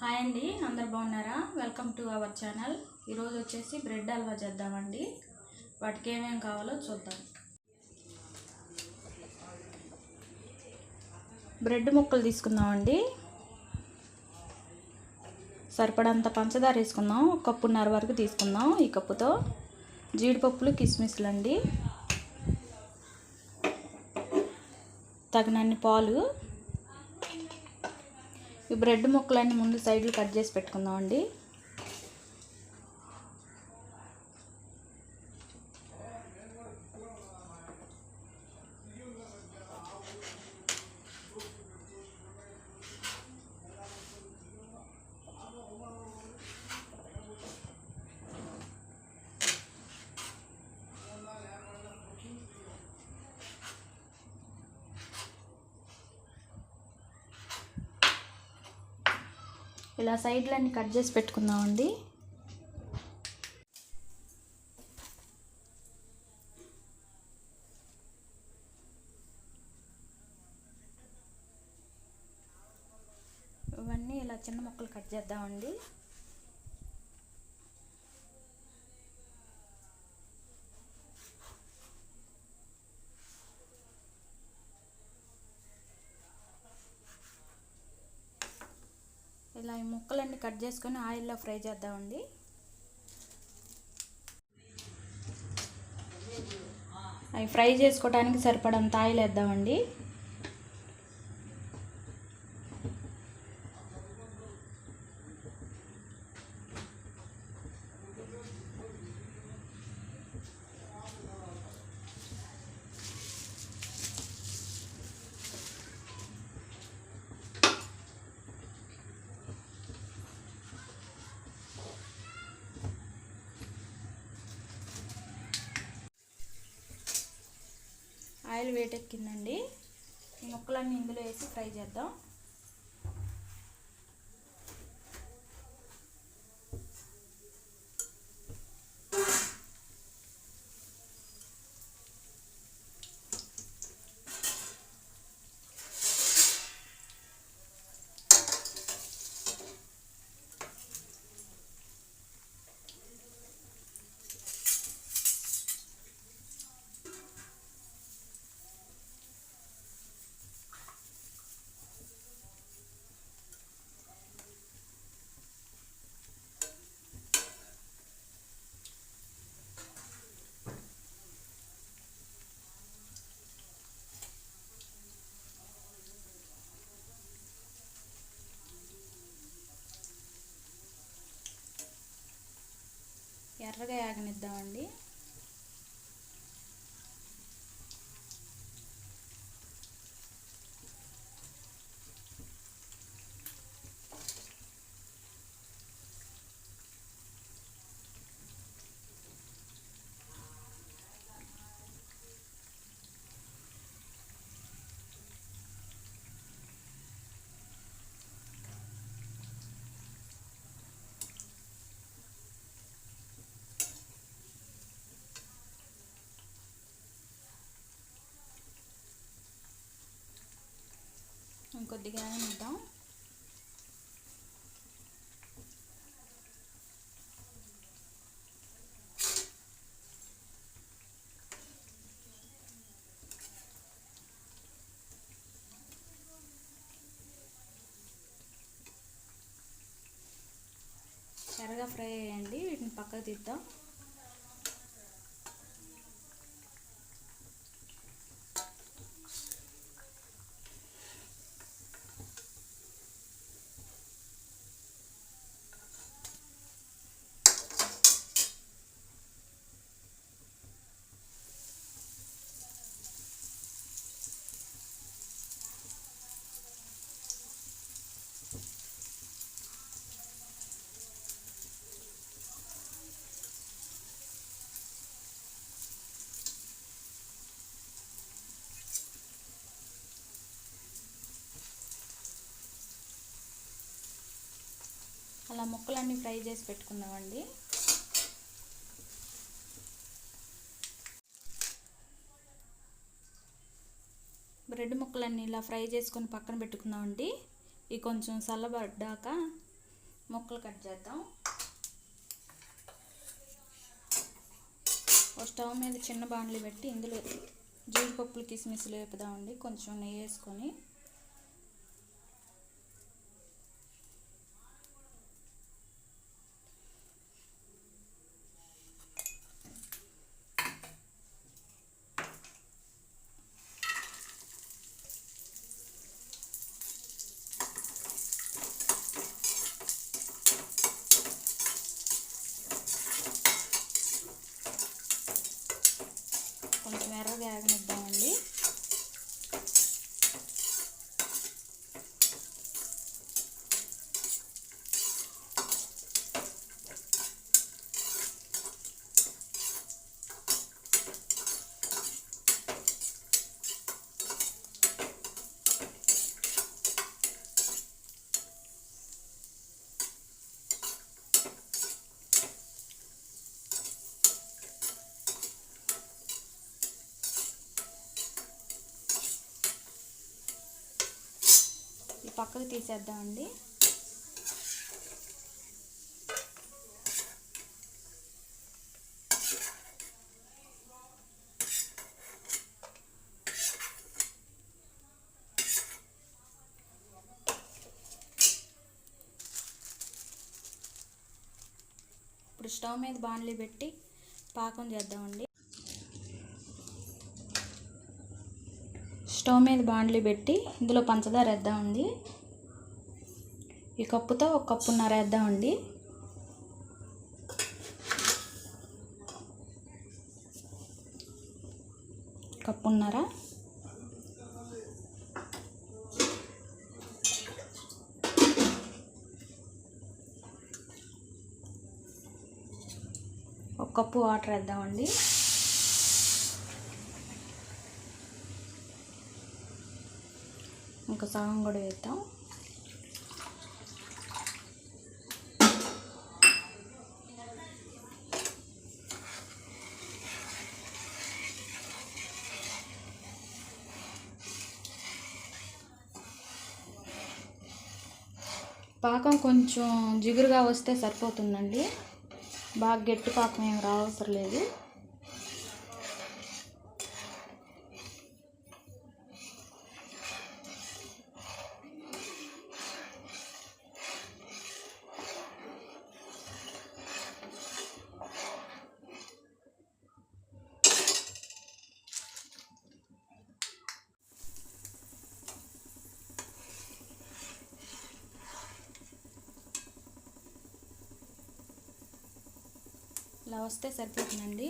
Hi అండి అందరు బాగున్నారా? Welcome to our channel. ఈరోజు వచ్చేసి బ్రెడ్ హల్వా చేద్దామండి. వాటికి ఏమేమి కావాలో చూద్దాం. బ్రెడ్ ముక్కలు తీసుకుందామండి. సరిపడంత పంచదార వేసుకుందాం. ఒక కప్పున్నర వరకు తీసుకుందాం ఈ కప్పుతో. జీడిపప్పులు కిస్మిస్లు అండి తగినన్ని పాలు. ఈ బ్రెడ్ ముక్కలన్నీ ముందు సైడ్లు కట్ చేసి పెట్టుకుందామండి. ఇలా సైడ్లన్నీ కట్ చేసి పెట్టుకుందామండి. ఇవన్నీ ఇలా చిన్న ముక్కలు కట్ చేద్దామండి. ఇలా ఈ ముక్కలన్నీ కట్ చేసుకొని ఆయిల్లో ఫ్రై చేద్దామండి. అవి ఫ్రై చేసుకోవడానికి సరిపడంత ఆయిల్ వేద్దామండి ఆయిల్ వేటెక్కిందండి. ఈ ముక్కలన్నీ ఇందులో వేసి ఫ్రై చేద్దాం. ఎర్రగా యాగనిద్దామండి. ఇంకొద్దిగా ఇద్దాం ఎర్రగా ఫ్రై అయ్యండి వీటిని పక్కకు తీద్దాం. అలా ముక్కలన్నీ ఫ్రై చేసి పెట్టుకుందామండి. బ్రెడ్ ముక్కలన్నీ ఇలా ఫ్రై చేసుకొని పక్కన పెట్టుకుందామండి. ఇవి కొంచెం చల్లబడ్డాక ముక్కలు కట్ చేద్దాం. ఒక స్టవ్ మీద చిన్న బాండ్లు పెట్టి ఇందులో జీడిపప్పులు కిస్మిస్లు వేపుదామండి. కొంచెం నెయ్యి వేసుకొని కొంచెం ఎర్రగా వేగనిద్దామండి ఈ పక్కకు తీసేద్దామండి. ఇప్పుడు స్టవ్ మీద బాణలి పెట్టి పాకం చేద్దామండి. స్టవ్ మీద బాండ్లీ పెట్టి ఇందులో పంచదార వేద్దామండి ఈ కప్పుతో ఒక కప్పున్నర వేద్దామండి కప్పున్నర. ఒక కప్పు వాటర్ వేద్దామండి సగం కూడా వేద్దాం. పాకం కొంచెం జిగురుగా వస్తే సరిపోతుందండి. బాగా గట్టి పాకం ఏం రావసరం లేదు. ఇలా వస్తే సరిపోతుందండి.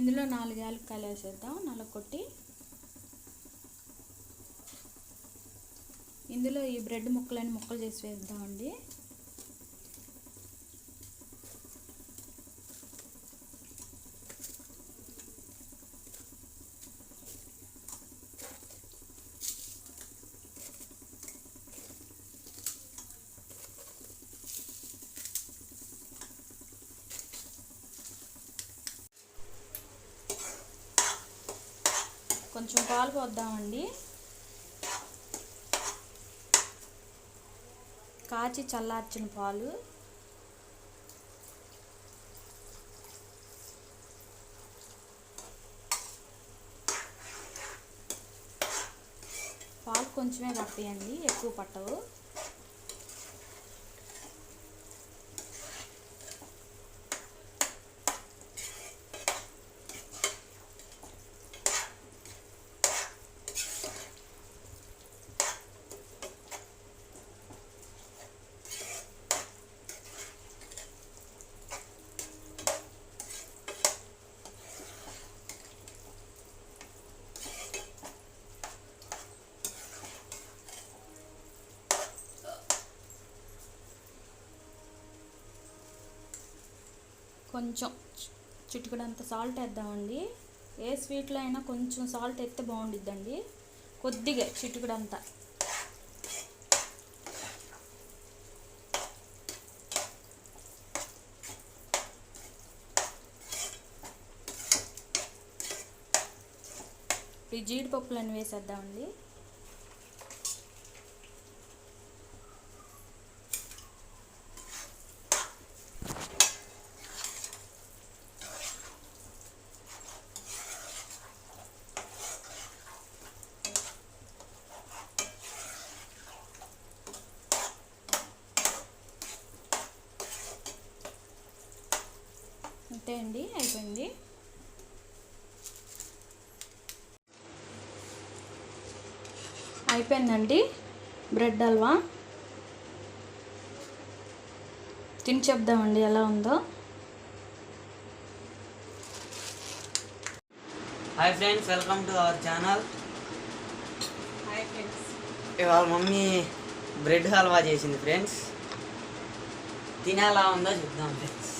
ఇందులో నాలుగు యాలక్కాయలు వేసేద్దాం నలగొట్టి ఇందులో ఈ బ్రెడ్ ముక్కలని ముక్కలు చేసి వేద్దామండి. కొంచెం పాలు పోద్దామండి. కాచి చల్లార్చిన పాలు. పాలు కొంచెమే పడతాయండి ఎక్కువ పట్టవు. కొంచెం చిటికడంత సాల్ట్ వేద్దామండి. ఏ స్వీట్లో అయినా కొంచెం సాల్ట్ ఎత్తే బాగుండిద్దండి. కొద్దిగా చిటికడంతా. ఈ జీడిపప్పులను వేసేద్దామండి. అయిపోయింది అయిపోయిందండి. బ్రెడ్ హల్వా. తిని చెప్దామండి ఎలా ఉందో. Hi friends welcome to our channel. Hi friends. ఇవాళ మమ్మీ బ్రెడ్ హల్వా చేసింది ఫ్రెండ్స్. తినేలా ఉందో చూద్దాం ఫ్రెండ్స్.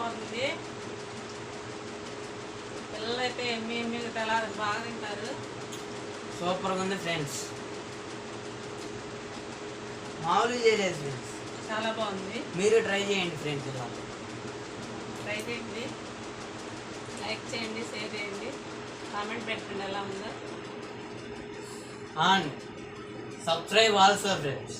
వేసుకుంటే కరిగిపోతుంది పిల్లలైతే ఎమ్మి ఎమ్మి తెలా బాగా తింటారు? సూపర్గా ఉంది ఫ్రెండ్స్. మామూలుగా చేయలేదు ఫ్రెండ్స్. చాలా బాగుంది. మీరు ట్రై చేయండి ఫ్రెండ్స్ ఇలా. ట్రై చేయండి. లైక్ చేయండి షేర్ చేయండి. కామెంట్ పెట్టండి ఎలా ఉందో. And subscribe also friends.